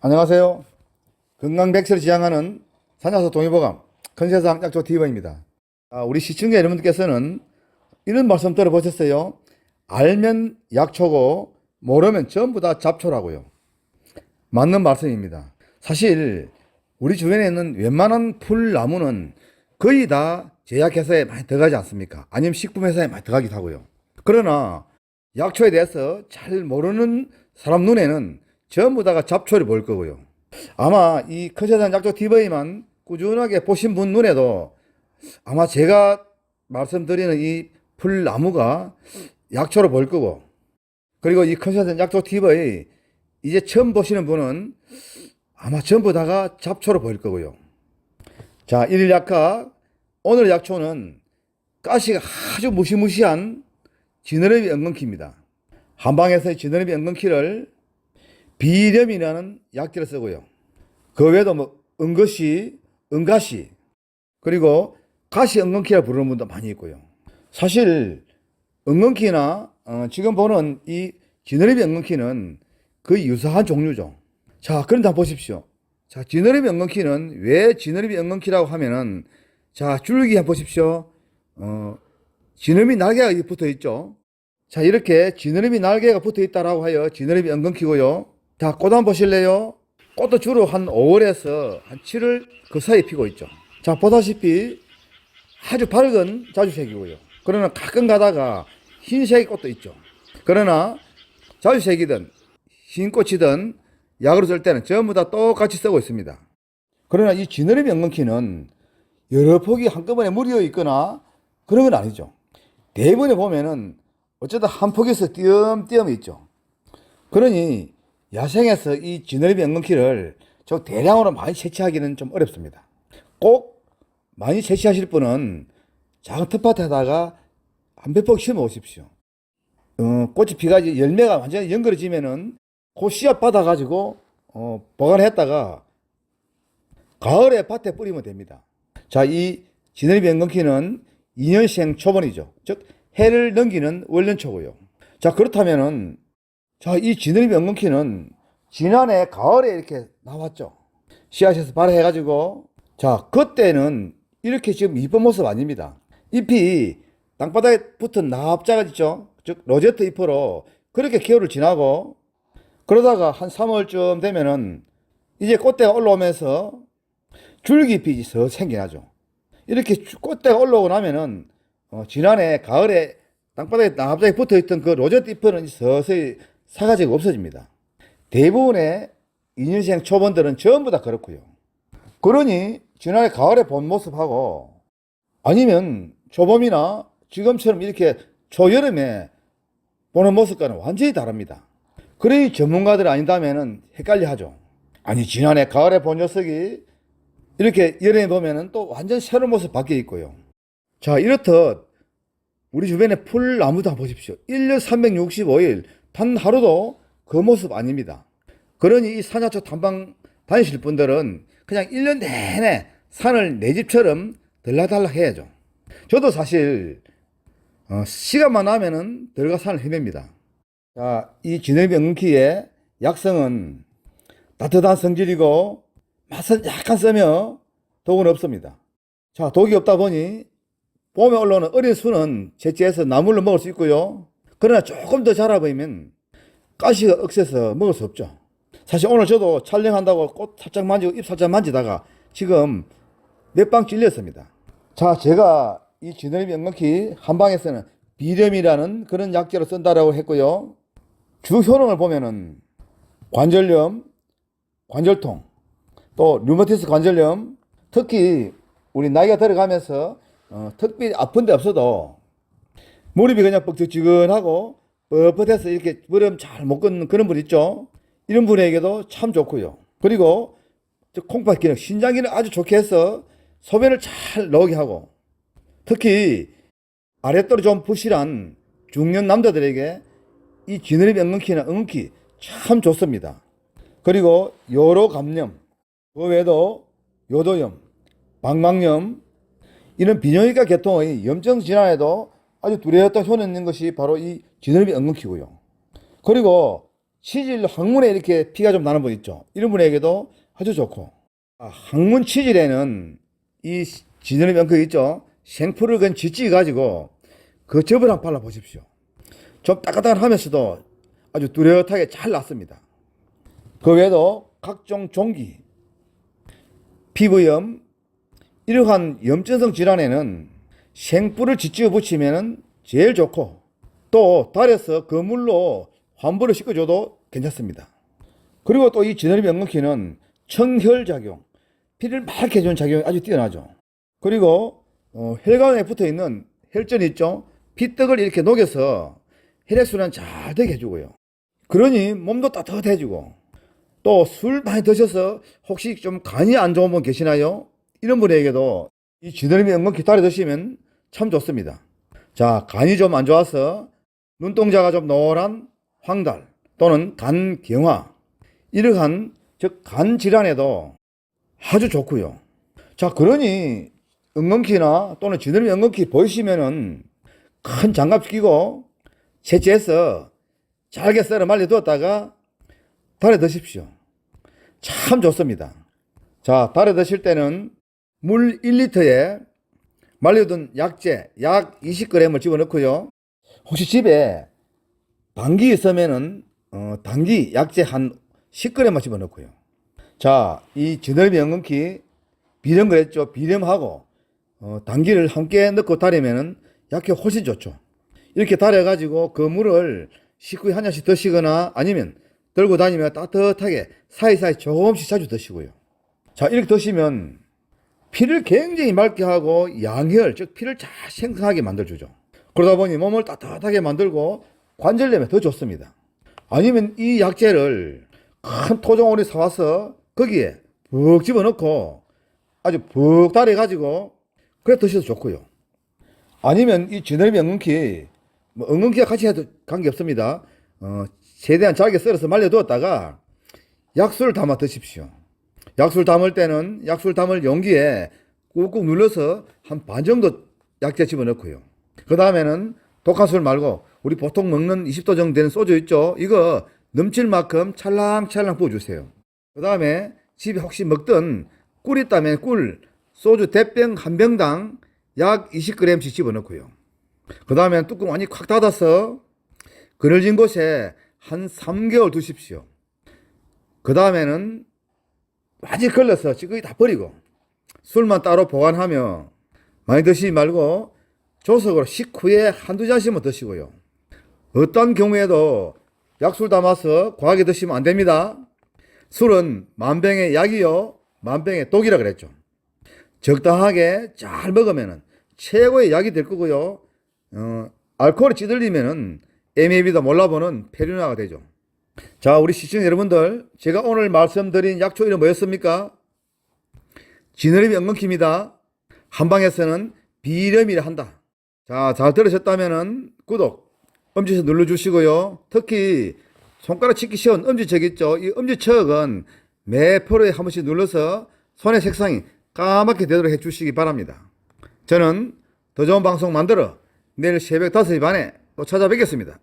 안녕하세요. 건강 백세를 지향하는 산야서 동의보감 컨세상 약초 TV입니다. 아, 우리 시청자 여러분들께서는 이런 말씀 들어보셨어요? 알면 약초고 모르면 전부 다 잡초라고요. 맞는 말씀입니다. 사실 우리 주변에 있는 웬만한 풀 나무는 거의 다 제약회사에 많이 들어가지 않습니까? 아니면 식품회사에 많이 들어가기도 하고요. 그러나 약초에 대해서 잘 모르는 사람 눈에는 전부 다가 잡초를 보일 거고요. 아마 이 컨세상 약초 TV만 꾸준하게 보신 분 눈에도 아마 제가 말씀드리는 이 풀나무가 약초로 보일 거고 그리고 이 컨세상 약초 TV 이제 처음 보시는 분은 아마 전부 다가 잡초로 보일 거고요. 자, 일일 약화 오늘 약초는 가시가 아주 무시무시한 지느러미 엉겅키입니다. 한방에서의 지느러미 엉겅키를 비렴이라는 약재를 쓰고요. 그 외에도 뭐 은거시, 은가시 그리고 가시 엉겅키라 부르는 분도 많이 있고요. 사실 엉겅키나 어, 지금 보는 이 지느러미 엉겅키는 거의 유사한 종류죠. 자, 그런데 한번 보십시오. 자, 지느러미 엉겅키는 왜 지느러미 엉겅키라고 하면은 자, 줄기 한번 보십시오. 어, 지느러미 날개가 붙어 있죠. 자, 이렇게 지느러미 날개가 붙어 있다라고 하여 지느러미 엉겅키고요. 자, 꽃 한번 보실래요? 꽃도 주로 한 5월에서 한 7월 그 사이에 피고 있죠. 자, 보다시피 아주 밝은 자주색이고요. 그러나 가끔 가다가 흰색 꽃도 있죠. 그러나 자주색이든 흰 꽃이든 약으로 쓸 때는 전부 다 똑같이 쓰고 있습니다. 그러나 이 지느러미 엉겅키는 여러 폭이 한꺼번에 무리어 있거나 그런 건 아니죠. 대부분에 보면은 어쩌다 한 폭에서 띄엄띄엄 있죠. 그러니 야생에서 이 지느러미 엉겅키를 저 대량으로 많이 채취하기는 좀 어렵습니다. 꼭 많이 채취하실 분은 작은 텃밭에다가 한몇폭 심어 오십시오. 어, 꽃이 피가 열매가 완전히 연그러지면은 그 씨앗 받아가지고 어, 보관했다가 가을에 밭에 뿌리면 됩니다. 자, 이 지느러미 엉겅키는 2년생 초본이죠. 즉 해를 넘기는 월년초고요. 자, 그렇다면은 자, 이 지느러미 엉겅키는 지난해 가을에 이렇게 나왔죠. 씨앗에서 발효해가지고 자, 그때는 이렇게 지금 이쁜 모습 아닙니다. 잎이 땅바닥에 붙은 납자가 있죠. 즉 로제트 잎으로 그렇게 기호를 지나고 그러다가 한 3월쯤 되면은 이제 꽃대가 올라오면서 줄기빛이 서 생겨나죠. 이렇게 주- 꽃대가 올라오고 나면은 어, 지난해 가을에 땅바닥에 납작에 붙어있던 그 로제트 잎은 서서히 사가지고 없어집니다. 대부분의 2년생 초본들은 전부 다 그렇고요. 그러니 지난해 가을에 본 모습하고 아니면 초봄이나 지금처럼 이렇게 초여름에 보는 모습과는 완전히 다릅니다. 그러니 전문가들 아닌다면은 헷갈려 하죠. 아니, 지난해 가을에 본 녀석이 이렇게 여름에 보면은 또 완전 새로운 모습 바뀌어 있고요. 자, 이렇듯 우리 주변에 풀 나무도 한번 보십시오. 1년 365일 단 하루도 그 모습 아닙니다. 그러니 이 산야초 탐방 다니실 분들은 그냥 1년 내내 산을 내 집처럼 들락달락 해야죠. 저도 사실 어, 시간만 나면은 들어가 산을 헤맵니다. 자, 이 엉키의 약성은 따뜻한 성질이고 맛은 약간 쓰며 독은 없습니다. 자, 독이 없다 보니 봄에 올라오는 어린 순은 채취해서 나물로 먹을 수 있고요. 그러나 조금 더 자라 보이면 가시가 억세서 먹을 수 없죠. 사실 오늘 저도 촬영한다고 꽃 살짝 만지고 잎 살짝 만지다가 지금 몇 방 찔렸습니다. 자, 제가 이 지느러미 엉겅키 한방에서는 비렴이라는 그런 약재로 쓴다라고 했고요. 주 효능을 보면은 관절염, 관절통, 또 류마티스 관절염, 특히 우리 나이가 들어가면서 어, 특별히 아픈 데 없어도 무릎이 그냥 뻑적지근하고 뻣뻣해서 이렇게 무릎 잘못 걷는 그런 분 있죠. 이런 분에게도 참 좋고요. 그리고 저 콩팥 기능, 신장 기능 아주 좋게 해서 소변을 잘 나오게 하고 특히 아랫돌이 좀 부실한 중년 남자들에게 이 지느러미 엉겅키나 엉겅키 참 좋습니다. 그리고 요로 감염, 그 외에도 요도염, 방광염 이런 비뇨기과 계통의 염증 질환에도 아주 효능 있는 것이 바로 이 지느러미 엉겅키고요. 그리고 치질 항문에 이렇게 피가 좀 나는 분 있죠. 이런 분에게도 아주 좋고. 아, 항문 치질에는 이 진열의 명크 있죠. 생풀을 건 지찌 가지고 그 접을 한번 발라 보십시오. 좀 따끈따끈하면서도 아주 뚜렷하게 잘 났습니다. 그 외에도 각종 종기, 피부염, 이러한 염증성 질환에는 생뿔을 지찌어 붙이면 제일 좋고 또 달에서 그물로 환부를 시켜줘도 괜찮습니다. 그리고 또이 진열비 연근키는 청혈작용, 피를 맑게 해주는 작용이 아주 뛰어나죠. 그리고 어, 혈관에 붙어 있는 혈전 있죠. 피떡을 이렇게 녹여서 혈액순환 잘 되게 해주고요. 그러니 몸도 따뜻해지고 또 술 많이 드셔서 혹시 좀 간이 안 좋은 분 계시나요? 이런 분에게도 이 지느러미 연근키 달에 드시면 참 좋습니다. 자, 간이 좀 안 좋아서 눈동자가 좀 노란 황달 또는 간경화 이러한 즉 간 질환에도 아주 좋고요. 자, 그러니 응건키나 또는 지느러미 응건키 보이시면은 큰 장갑 끼고 채취해서 잘게 썰어 말려 두었다가 달에 드십시오. 참 좋습니다. 자, 달에 드실 때는 물 1리터에 말려둔 약재 약 20g을 집어넣고요. 혹시 집에 당기 있으면은 어, 당기 약재 한 10g만 집어넣고요. 자, 이 지느러미 연근키 비염 그랬죠. 비염하고 어, 당기를 함께 넣고 달이면은 약효 훨씬 좋죠. 이렇게 달여가지고 그 물을 식후에 한 잔씩 드시거나 아니면 들고 다니며 따뜻하게 사이사이 조금씩 자주 드시고요. 자, 이렇게 드시면 피를 굉장히 맑게 하고 양혈, 즉 피를 잘 생성하게 만들어주죠. 그러다 보니 몸을 따뜻하게 만들고 관절염에 더 좋습니다. 아니면 이 약재를 큰 토종오리 사와서 거기에 푹 집어넣고 아주 푹 달여가지고 그래 드셔도 좋고요. 아니면 이 지느러미 응은키, 뭐 응은키와 같이 해도 관계없습니다. 어, 최대한 잘게 썰어서 말려두었다가 약수를 담아 드십시오. 약수를 담을 때는 약수를 담을 용기에 꾹꾹 눌러서 한 반 정도 약재 집어넣고요. 그 다음에는 독한 술 말고 우리 보통 먹는 20도 정도 되는 소주 있죠? 이거 넘칠 만큼 찰랑찰랑 부어주세요. 그 다음에 집에 혹시 먹던 꿀 있다면 꿀, 소주 대병 한 병당 약 20g씩 집어넣고요. 그 다음에 뚜껑 완전히 콱 닫아서 그늘진 곳에 한 3개월 두십시오. 그 다음에는 완전히 걸러서 찌꺼기 다 버리고 술만 따로 보관하며 많이 드시지 말고 조석으로 식후에 한두 잔씩만 드시고요. 어떤 경우에도 약술 담아서 과하게 드시면 안 됩니다. 술은 만병의 약이요, 만병의 독이라 그랬죠. 적당하게 잘 먹으면 최고의 약이 될 거고요. 어, 알코올이 찌들리면은 MAB도 몰라보는 페류나가 되죠. 자, 우리 시청자 여러분들, 제가 오늘 말씀드린 약초 이름 뭐였습니까? 지느러미 연근키입니다. 한방에서는 비렴이라 한다. 자, 잘 들으셨다면은 구독, 엄지척 눌러주시고요. 특히 손가락 치기 쉬운 엄지척 있죠? 이 엄지척은 매 프로에 한 번씩 눌러서 손의 색상이 까맣게 되도록 해주시기 바랍니다. 저는 더 좋은 방송 만들어 내일 새벽 5시 반에 또 찾아뵙겠습니다.